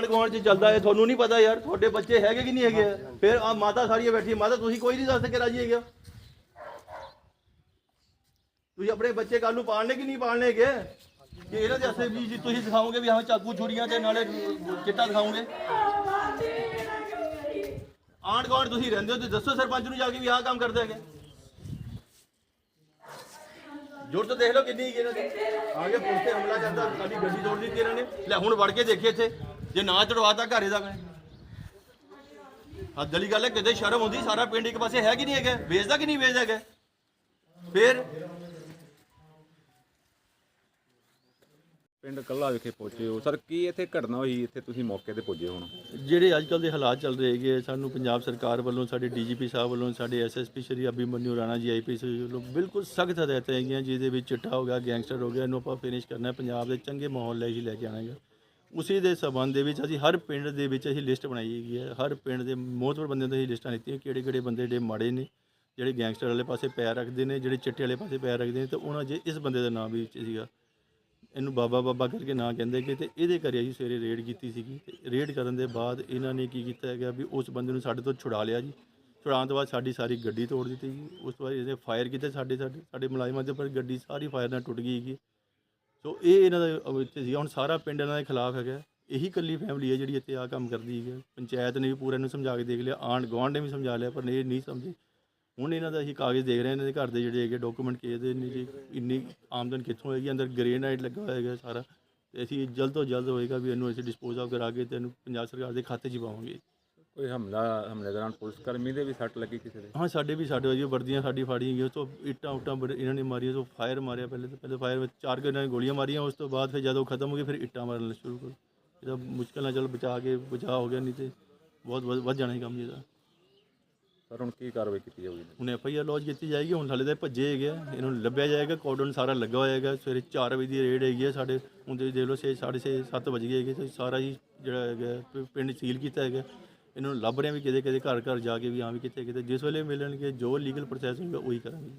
ਆਂਢ ਗੁਆਂਢ ਚ ਚੱਲਦਾ ਹੈ, ਤੁਹਾਨੂੰ ਨਹੀਂ ਪਤਾ ਯਾਰ, ਤੁਹਾਡੇ ਬੱਚੇ ਹੈਗੇ ਕਿ ਨਹੀਂ ਹੈਗੇ? ਫਿਰ ਆ ਮਾਤਾ ਸਾਰੀਆਂ ਬੈਠੀ ਮਾਤਾ ਤੁਸੀਂ ਕੋਈ ਨਹੀਂ ਦੱਸ ਸਕੇ ਰਾਜੀ ਹੈਗੇ ਤੁਸੀਂ ਆਪਣੇ ਬੱਚੇ ਕੱਲ ਨੂੰ ਪਾਲਣੇ ਕਿ ਨਹੀਂ ਪਾਲਣੇ ਕਿ ਇਹਨਾਂ ਦੇ ਅਸੇ ਵੀ ਜੀ ਤੁਸੀਂ ਦਿਖਾਓਗੇ ਵੀ ਹਾਂ ਚਾਕੂ ਛੁਰੀਆਂ ਤੇ ਨਾਲੇ ਚਿੱਟਾ ਦਿਖਾਓਗੇ। ਆਂਢ ਗੁਆਂਢ ਤੁਸੀਂ ਰਹਿੰਦੇ ਹੋ ਤੇ ਦੱਸੋ ਸਰਪੰਚ ਨੂੰ ਜਾ ਕੇ ਵੀ ਆਹ ਕੰਮ ਕਰਦੇ ਹੈਗੇ। ਜੋਰ ਤੋਂ ਦੇਖ ਲਓ ਕਿੰਨੀ ਹੈਗੀ ਇਹਨਾਂ ਦੀ। ਆ ਪੁਲਿਸ ਤੇ ਹਮਲਾ ਕਰਦਾ ਸਾਡੀ ਗੱਡੀ ਤੋੜ ਦਿੱਤੀ ਇਹਨਾਂ ਨੇ। ਲੈ ਹੁਣ ਵੜ ਕੇ ਦੇਖੇ ਇੱਥੇ। ਜੇ ਨਾ ਚੜਵਾਤਾ ਘਰੇ ਦਾ ਹੱਦ ਵਾਲੀ ਗੱਲ ਹੈ ਕਿਤੇ ਸ਼ਰਮ ਹੁੰਦੀ ਸਾਰਾ ਪਿੰਡ ਇੱਕ ਪਾਸੇ ਹੈ ਕਿ ਨਹੀਂ ਹੈਗਾ? ਵੇਚਦਾ ਕਿ ਨਹੀਂ ਵੇਚਦਾ ਹੈਗਾ? ਫਿਰ? ਪਿੰਡ ਕੱਲਾ ਵਿਖੇ ਪਹੁੰਚੇ ਹੋ। ਸਰ ਕੀ ਇੱਥੇ ਘਟਨਾ ਹੋਈ? ਇੱਥੇ ਤੁਸੀਂ ਮੌਕੇ ਤੇ ਪਹੁੰਚੇ ਹੁਣ। ਜਿਹੜੇ ਅੱਜ ਕੱਲ ਦੇ ਹਾਲਾਤ ਚੱਲ ਰਹੇ ਹੈਗੇ ਸਾਨੂੰ ਪੰਜਾਬ ਸਰਕਾਰ ਵੱਲੋਂ ਸਾਡੇ ਡੀਜੀਪੀ ਸਾਹਿਬ ਵੱਲੋਂ ਸਾਡੇ ਐਸਐਸਪੀ ਸ਼੍ਰੀ ਅਭਿਮਨਿਊ ਰਾਣਾ ਜੀ ਆਈਪੀਸੀ ਵੱਲੋਂ ਬਿਲਕੁਲ ਸਖਤ ਹਦਾਇਤਾਂ ਹੈਗੀਆਂ ਜਿਹਦੇ ਵਿੱਚ ਚਿੱਟਾ ਹੋ ਗਿਆ ਗੈਂਗਸਟਰ ਹੋ ਗਿਆ ਇਹਨੂੰ ਆਪਾਂ ਫਿਨਿਸ਼ ਕਰਨਾ ਹੈ, ਪੰਜਾਬ ਦੇ ਚੰਗੇ ਮਾਹੌਲ ਲੈ ਹੀ ਲੈ ਕੇ ਆਉਣਾ ਹੈਗਾ। ਉਸੇ ਦੇ ਸਬੰਧ ਦੇ ਵਿੱਚ ਅਸੀਂ ਹਰ ਪਿੰਡ ਦੇ ਵਿੱਚ ਅਸੀਂ ਲਿਸਟ ਬਣਾਈ ਹੈਗੀ ਹੈ। ਹਰ ਪਿੰਡ ਦੇ ਮੋਹਤਵਰ ਬੰਦਿਆਂ ਤੋਂ ਅਸੀਂ ਲਿਸਟਾਂ ਲਿੱਤੀਆਂ ਕਿਹੜੇ ਕਿਹੜੇ ਬੰਦੇ ਜਿਹੜੇ ਮਾੜੇ ਨੇ, ਜਿਹੜੇ ਗੈਂਗਸਟਰ ਵਾਲੇ ਪਾਸੇ ਪੈਰ ਰੱਖਦੇ ਨੇ, ਜਿਹੜੇ ਚਿੱਟੇ ਵਾਲੇ ਪਾਸੇ ਪੈਰ ਰੱਖਦੇ ਨੇ, ਤੇ ਉਹਨਾਂ ਜੇ ਇਸ ਬੰਦੇ ਦਾ ਨਾਮ ਵੀ ਵਿੱਚ ਸੀਗਾ। ਇਹਨੂੰ ਬਾਬਾ ਬਾਬਾ ਕਰਕੇ ਨਾਂ ਕਹਿੰਦੇ ਕਿ ਤੇ ਇਹਦੇ ਘਰੇ ਅਸੀਂ ਸਵੇਰੇ ਰੇਡ ਕੀਤੀ ਸੀਗੀ। ਤੇ ਰੇਡ ਕਰਨ ਦੇ ਬਾਅਦ ਇਹਨਾਂ ਨੇ ਕੀ ਕੀਤਾ ਹੈਗਾ ਵੀ ਉਸ ਬੰਦੇ ਨੂੰ ਸਾਡੇ ਤੋਂ ਛੁਡਾ ਲਿਆ ਜੀ। ਛੁਡਾਉਣ ਤੋਂ ਬਾਅਦ ਸਾਡੀ ਸਾਰੀ ਗੱਡੀ ਤੋੜ ਦਿੱਤੀ ਜੀ। ਉਸ ਤੋਂ ਬਾਅਦ ਇਹਦੇ ਫਾਇਰ ਕੀਤੇ ਸਾਡੇ ਸਾਡੇ ਸਾਡੇ ਮੁਲਾਜ਼ਮਾਂ ਦੇ ਉੱਪਰ ਗੱਡੀ ਸਾਰੀ ਫਾਇਰ ਨਾਲ ਟੁੱਟ ਗਈ ਹੈਗੀ। ਸੋ ਇਹ ਇਹਨਾਂ ਦਾ ਇੱਥੇ ਸੀਗਾ। ਹੁਣ ਸਾਰਾ ਪਿੰਡ ਇਹਨਾਂ ਦੇ ਖਿਲਾਫ ਹੈਗਾ। ਇਹੀ ਇਕੱਲੀ ਫੈਮਿਲੀ ਹੈ ਜਿਹੜੀ ਇੱਥੇ ਆ ਕੰਮ ਕਰਦੀ ਹੈ ਪੰਚਾਇਤ ਨੇ ਵੀ ਪੂਰਾ ਇਹਨੂੰ ਸਮਝਾ ਕੇ ਦੇਖ ਲਿਆ। ਆਂਢ ਗੁਆਂਢ ਨੇ ਵੀ ਸਮਝਾ ਲਿਆ, ਪਰ ਇਹ ਨਹੀਂ ਸਮਝੇ। ਹੁਣ ਇਹਨਾਂ ਦਾ ਅਸੀਂ ਕਾਗਜ਼ ਦੇਖ ਰਹੇ ਇਹਨਾਂ ਦੇ ਘਰ ਦੇ ਜਿਹੜੇ ਹੈਗੇ ਡਾਕੂਮੈਂਟ ਕਿਹਦੇ ਨੇ ਜੀ। ਇੰਨੀ ਆਮਦਨ ਕਿੱਥੋਂ ਹੋਏਗੀ ਅੰਦਰ ਗ੍ਰੇਨਾਈਟ ਲੱਗਾ ਹੋਇਆ ਹੈਗਾ ਸਾਰਾ। ਤੇ ਅਸੀਂ ਜਲਦ ਤੋਂ ਜਲਦ ਹੋਏਗਾ ਵੀ ਇਹਨੂੰ ਅਸੀਂ ਡਿਸਪੋਜ਼ ਆਫ ਕਰਾ ਕੇ ਤੇ ਇਹਨੂੰ ਪੰਜਾਬ ਸਰਕਾਰ ਦੇ ਖਾਤੇ 'ਚ ਪਾਵਾਂਗੇ। ਕੋਈ ਹਮਲਾ ਹਮਲੇ ਦੌਰਾਨ ਪੁਲਿਸ ਕਰਮੀ ਦੇ ਵੀ ਸੱਟ ਲੱਗੀ ਕਿਸੇ ਦੇ? ਹਾਂ ਸਾਡੇ ਵੀ ਸਾਡੇ ਵਜੀ ਵਰਦੀਆਂ ਸਾਡੀ ਫਾੜੀਆਂ ਗਈਆਂ ਉਸ ਤੋਂ ਇੱਟਾਂ ਉੱਟਾਂ ਇਹਨਾਂ ਨੇ ਮਾਰੀਆਂ ਤੋਂ ਫਾਇਰ ਮਾਰਿਆ ਪਹਿਲੇ ਤਾਂ ਪਹਿਲੇ ਫਾਇਰ ਵਿੱਚ ਚਾਰ ਕੁ ਇਹਨਾਂ ਨੇ ਗੋਲੀਆਂ ਮਾਰੀਆਂ ਉਸ ਤੋਂ ਬਾਅਦ ਫਿਰ ਜਦੋਂ ਖਤਮ ਹੋ ਗਈ ਫਿਰ ਇੱਟਾਂ ਮਾਰਨ ਸ਼ੁਰੂ ਕਰ। ਇਹਦਾ ਮੁਸ਼ਕਲ ਨਾਲ ਚੱਲ ਬਚਾ ਕੇ ਬਚਾ ਹੋ ਗਿਆ ਨਹੀਂ ਤੇ ਬਹੁਤ ਵੱਧ ਵੱਧ ਜਾਣਾ ਸੀ ਕੰਮ ਜੀ ਇਹਦਾ। ਸਰ ਹੁਣ ਕੀ ਕਾਰਵਾਈ ਕੀਤੀ ਜਾਊਗੀ? ਹੁਣ ਐਫ ਆਈ ਆਰ ਲੌਜ ਕੀਤੀ ਜਾਏਗੀ ਹੁਣ ਹਾਲੇ ਤਾਂ ਇਹ ਭੱਜੇ ਹੈਗੇ ਆ ਇਹਨਾਂ ਨੂੰ ਲੱਭਿਆ ਜਾਏਗਾ ਕੋਡਨ ਸਾਰਾ ਲੱਗਾ ਹੋਇਆ ਹੈਗਾ ਸਵੇਰੇ 4 ਵਜੇ ਦੀ ਰੇਡ ਹੈਗੀ ਹੈ ਸਾਡੇ ਹੁਣ ਤੁਸੀਂ ਦੇਖ ਲਓ ਛੇ ਸਾਢੇ ਛੇ 7 ਵਜ ਹੈਗੇ ਤੇ ਸਾਰਾ ਹੀ ਜਿਹੜਾ ਹੈਗਾ ਪ- ਪਿੰਡ ਸੀਲ ਕੀਤਾ ਹੈਗਾ। ਇਹਨਾਂ ਨੂੰ ਲੱਭ ਰਹੇ ਹਾਂ ਵੀ ਕਿਤੇ ਕਿਤੇ ਘਰ ਘਰ ਜਾ ਕੇ ਵੀ ਹਾਂ ਵੀ ਕਿਤੇ ਕਿਤੇ ਜਿਸ ਵੇਲੇ ਮਿਲਣਗੇ, ਜੋ ਲੀਗਲ ਪ੍ਰੋਸੈਸ ਹੋਊਗਾ, ਉਹੀ ਕਰਾਂਗੇ।